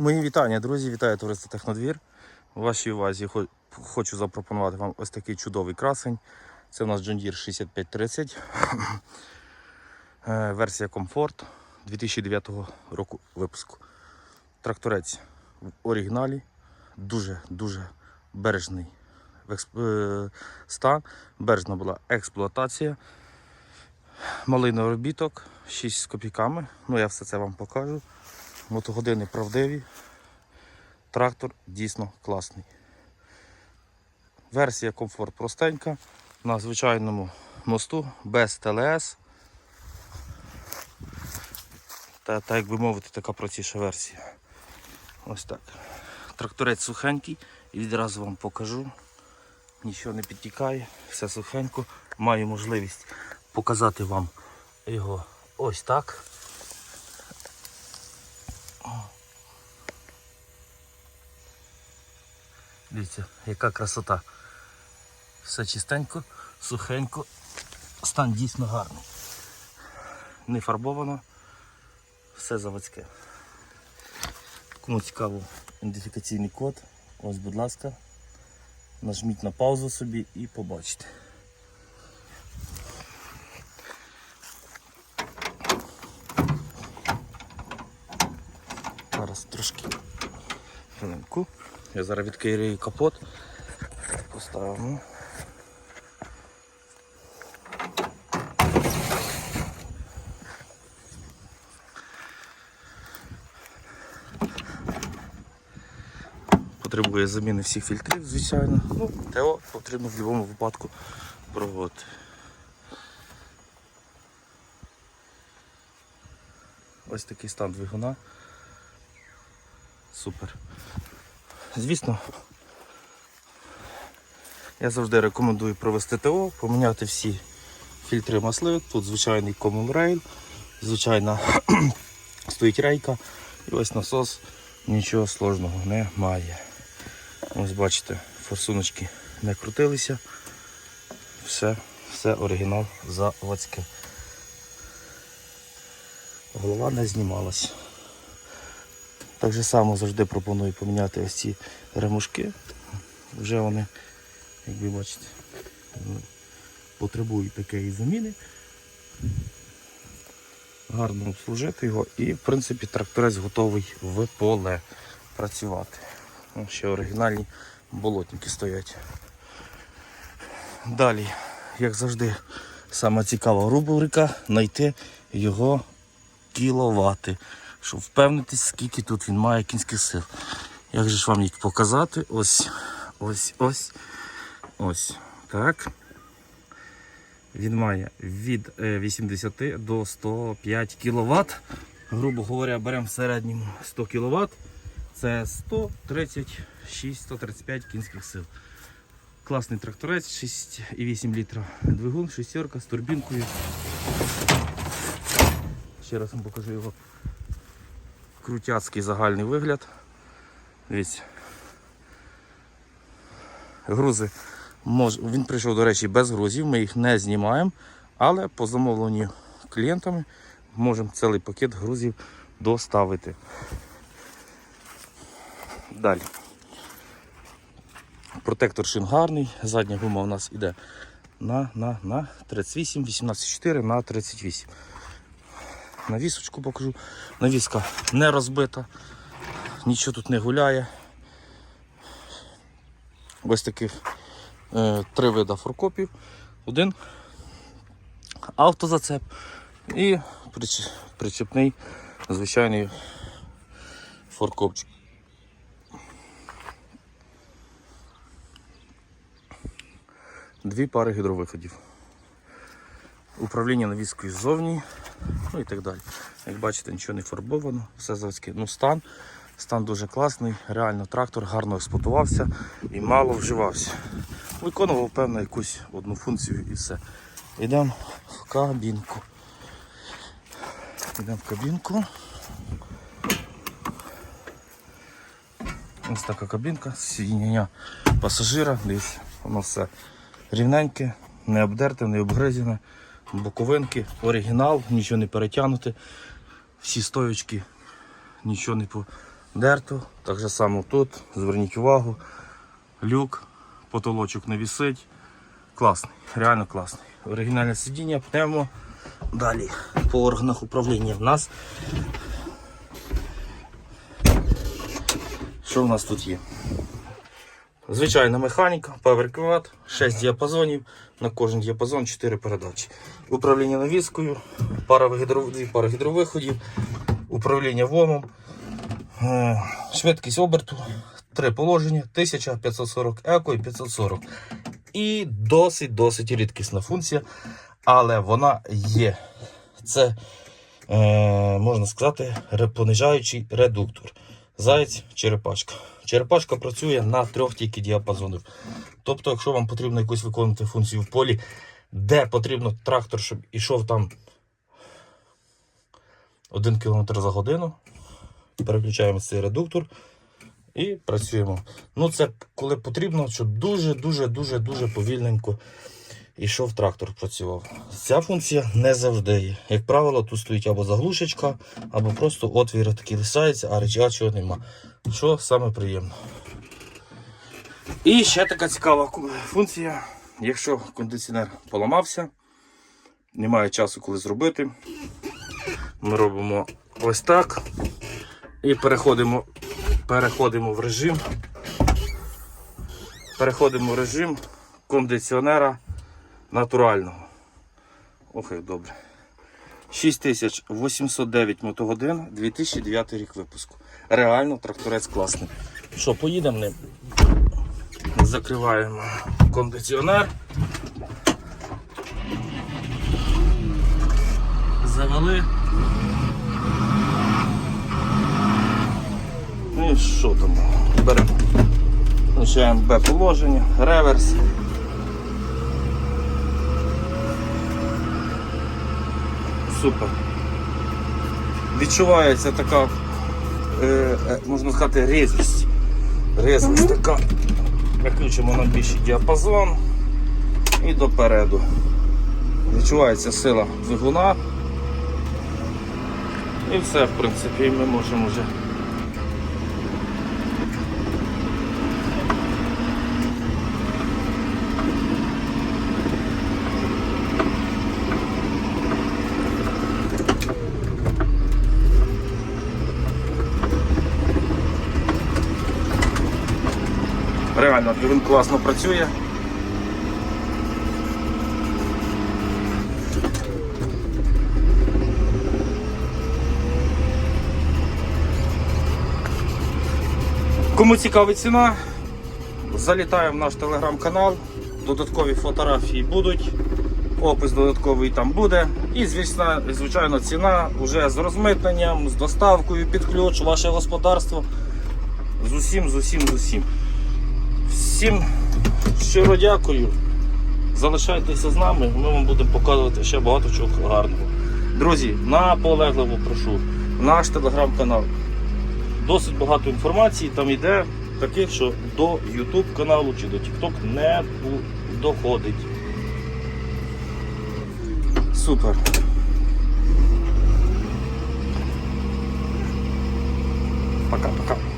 Мої вітання, друзі, вітаю товариство Технодвір. У вашій увазі хочу запропонувати вам ось такий чудовий красень. Це у нас John Deere 6530. Е, Версія Comfort 2009 року випуску. Тракторець в оригіналі, дуже-дуже бережний е, стан. Бережна була експлуатація. Малий наробіток, 6 з копійками. Ну, я все це вам покажу. Мотогодини правдиві. Трактор дійсно класний. Версія комфорт простенька. На звичайному мосту без ТЛС. Та, та як би мовити, така простіша версія. Ось так. Тракторець сухенький і відразу вам покажу. Нічого не підтікає, все сухенько. Маю можливість показати вам його ось так. Дивіться, яка красота. Все чистенько, сухенько, стан дійсно гарний. Не фарбовано, все заводське. Кому цікаво ідентифікаційний код, ось, будь ласка, нажміть на паузу собі і побачите. Зараз трошки хвилинку. Я зараз відкрию капот. Поставимо. Потребує заміни всіх фільтрів, звичайно. Ну, ТО потрібно в будь-якому випадку проводити. Ось такий стан двигуна. Супер. Звісно, я завжди рекомендую провести ТО, поміняти всі фільтри маслин. Тут звичайний Common Rail, звичайна стоїть рейка і ось насос, нічого сложного немає. Ось бачите, форсуночки не крутилися. Все, все оригінал заводське. Голова не знімалась. Так же само завжди пропоную поміняти ось ці ремушки. Вже вони, як ви бачите, потребують такої заміни. Гарно обслужити його і в принципі тракторець готовий в поле працювати. Ну, Ще оригінальні болотники стоять. Далі, як завжди, сама цікава рубрика знайти його кіловати щоб впевнитись, скільки тут він має кінських сил. Як же ж вам їх показати? Ось, ось, ось, ось. Так. Він має від е, 80 до 105 кВт. Грубо говоря, беремо в середньому 100 кВт. Це 136-135 кінських сил. Класний тракторець, 6,8 літра двигун, шестерка з турбінкою. Ще раз вам покажу його крутяцький загальний вигляд. Дивіться. Грузи. Мож... Він прийшов, до речі, без грузів, ми їх не знімаємо, але по замовленню клієнтами можемо цілий пакет грузів доставити. Далі. Протектор шин гарний, задня гума у нас йде на, на, на 38, 18,4 на 38. Навісочку покажу. Навіска не розбита, нічого тут не гуляє. Ось таких е, три вида форкопів. Один автозацеп і прич- причепний звичайний форкопчик. Дві пари гідровиходів. Управління навіскою ззовні, ну і так далі. Як бачите, нічого не фарбовано, все заводське. Ну, стан. Стан дуже класний, реально трактор гарно експлуатувався і мало вживався. Виконував певно якусь одну функцію і все. Йдемо в кабінку. Йдемо в кабінку. Ось така кабінка, сидіння пасажира, дивіться, воно все рівненьке, не обдерте, не обгризене, боковинки, оригінал, нічого не перетягнуте, всі стоючки, нічого не, по, дерту. Так же само тут. Зверніть увагу. Люк, потолочок не вісить. Класний, реально класний. Оригінальне сидіння, пневмо. Далі по органах управління в нас. Що в нас тут є? Звичайна механіка, Power Quad, 6 діапазонів, на кожен діапазон 4 передачі. Управління навіскою, пара дві пари гідровиходів, управління ВОМом, е, швидкість оберту, три положення, 1540 еко і 540. І досить-досить рідкісна функція, але вона є. Це, е, можна сказати, понижаючий редуктор. Заєць, черепашка. Черепашка працює на трьох тільки діапазонах. Тобто, якщо вам потрібно якусь виконувати функцію в полі, де потрібно трактор, щоб ішов там 1 км за годину, переключаємо цей редуктор і працюємо. Ну, це коли потрібно, щоб дуже-дуже дуже дуже повільненько ішов трактор працював. Ця функція не завжди є. Як правило, тут стоїть або заглушечка, або просто отвір такий лишається, а реча чого нема. Що саме приємно. І ще така цікава функція. Якщо кондиціонер поламався, немає часу, коли зробити. Ми робимо ось так. І переходимо, переходимо в режим. Переходимо в режим кондиціонера натурального. Ох, як добре. 6809 мотогодин, 2009 рік випуску. Реально тракторець класний. Що, поїдемо ним? Закриваємо кондиціонер. Завели. Ну і що там? Беремо. Включаємо Б положення, реверс. Супер. Відчувається така, е, е, можна сказати, різвість. Різвість така. Виключимо на більший діапазон і допереду. Відчувається сила двигуна. І все, в принципі, ми можемо вже. Реально, двигун класно працює. Кому цікава ціна, залітаємо в наш телеграм-канал, додаткові фотографії будуть, опис додатковий там буде. І звісно, звичайно, ціна вже з розмитненням, з доставкою під ключ, ваше господарство. З усім, з усім, з усім. Всім щиро дякую. Залишайтеся з нами, ми вам будемо показувати ще багато чого гарного. Друзі, наполегливо прошу, наш телеграм-канал. Досить багато інформації там йде, таких, що до YouTube каналу чи до TikTok не доходить. Супер. Пока-пока.